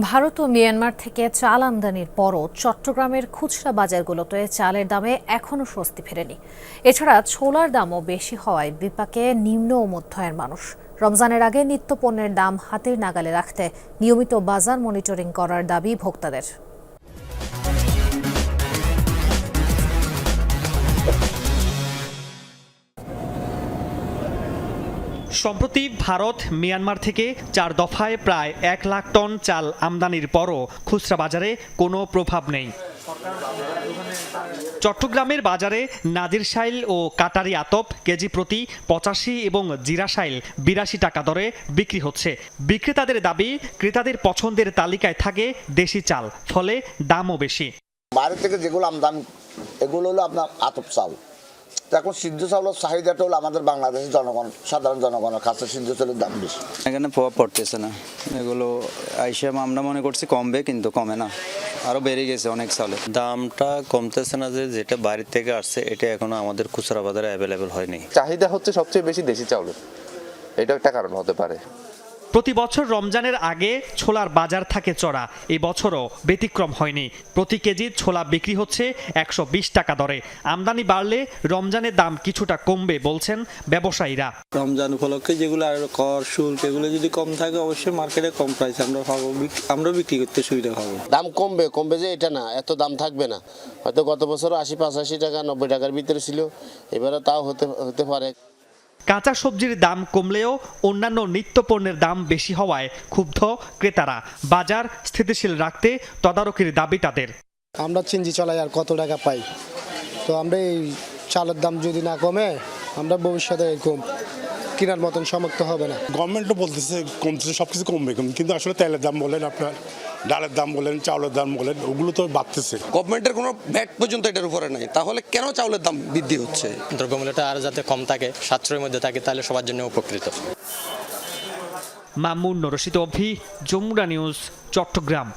ভারত ও Myanmar থেকে চাল আমদানির পরও চট্টগ্রামের খুচরা বাজারগুলোতে চালের দামে এখনও স্বস্তি ফেরেনি। এছাড়া ছোলার দামও বেশি হওয়ায় বিপাকে নিম্ন ও মধ্যয়ের মানুষ। রমজানের আগে নিত্যপণ্যের দাম হাতের নাগালে রাখতে নিয়মিত বাজার মনিটরিং করার দাবি ভোক্তাদের। সম্প্রতি ভারত, মিয়ানমার থেকে চার দফায় প্রায় এক লাখ টন চাল আমদানির পরও খুচরা বাজারে কোনো প্রভাব নেই। চট্টগ্রামের বাজারে নাজির শাইল ও কাটারি আতপ কেজি প্রতি পঁচাশি এবং জিরা শাইল বিরাশি টাকা দরে বিক্রি হচ্ছে। বিক্রেতাদের দাবি, ক্রেতাদের পছন্দের তালিকায় থাকে দেশি চাল, ফলে দামও বেশি। বাইরে থেকে যেগুলো আমদানি, এগুলো হলো আপনার আতপ চাল। এখন সিদ্ধ চাউলের চাহিদাটা হলো আমাদের বাংলাদেশের জনগণ সাধারণ জনগণের কাছে সিদ্ধ চালের দাম বেশি। এখানে প্রভাব পড়তেছে না। এগুলো আইসা আমরা মনে করছি কমবে কিন্তু কমে না। আরও বেড়ে গেছে অনেক সালে দামটা কমতেছে না যে যেটা বাইরে থেকে আসছে এটা এখনও আমাদের খুচরা বাজারে অ্যাভেলেবেল হয়নি। চাহিদা হচ্ছে সবচেয়ে বেশি দেশি চাউলের। এটা একটা কারণ হতে পারে। প্রতি বছর রমজানের আগে ছোলার বাজার থাকে চড়া। এই বছরও ব্যতিক্রম হয়নি। প্রতি কেজি ছোলা বিক্রি হচ্ছে একশো বিশ টাকা দরে। আমদানি বাড়লে রমজানের দাম কিছুটা কমবে বলছেন ব্যবসায়ীরা। রমজান উপলক্ষে যেগুলো আর কর শুল্ক এগুলো যদি কম থাকে অবশ্যই মার্কেটে কম প্রাইস আমরা পাবো আমরাও বিক্রি করতে সুবিধা পাবো। দাম কমবে কমবে যে এটা না এত দাম থাকবে না। হয়তো গত বছর আশি পঁচাশি টাকা নব্বই টাকার ভিতরে ছিল এবারে তাও হতে হতে পারে। কাঁচা সবজির দাম কমলেও অন্যান্য নিত্য পণ্যের দাম বেশি হওয়ায় ক্ষুব্ধ ক্রেতারা। বাজার স্থিতিশীল রাখতে তদারকির দাবি তাদের। আমরা চিনজি চলাই আর কত টাকা পাই। তো আমরা এই চালের দাম যদি না কমে, আমরা ভবিষ্যতে এরকম কেনার মতন সমর্থ হবে না। গভর্নমেন্টও বলতেছে কমতেছে সব কিছু কমবে। কম- কিন্তু আসলে তেলের দাম বলেন আপনার ডালের দাম বলেন চাউলের দাম বলেন ওগুলো তো বাড়তেছে। গভর্নমেন্টের কোনো ব্যাগ পর্যন্ত এটার উপরে নাই। তাহলে কেন চাউলের দাম বৃদ্ধি হচ্ছে? দ্রব্যমূল্যটা আর যাতে কম থাকে সাশ্রয়ের মধ্যে থাকে তাহলে সবার জন্য উপকৃত। মামুন রশিদ অভি যমুনা নিউজ চট্টগ্রাম।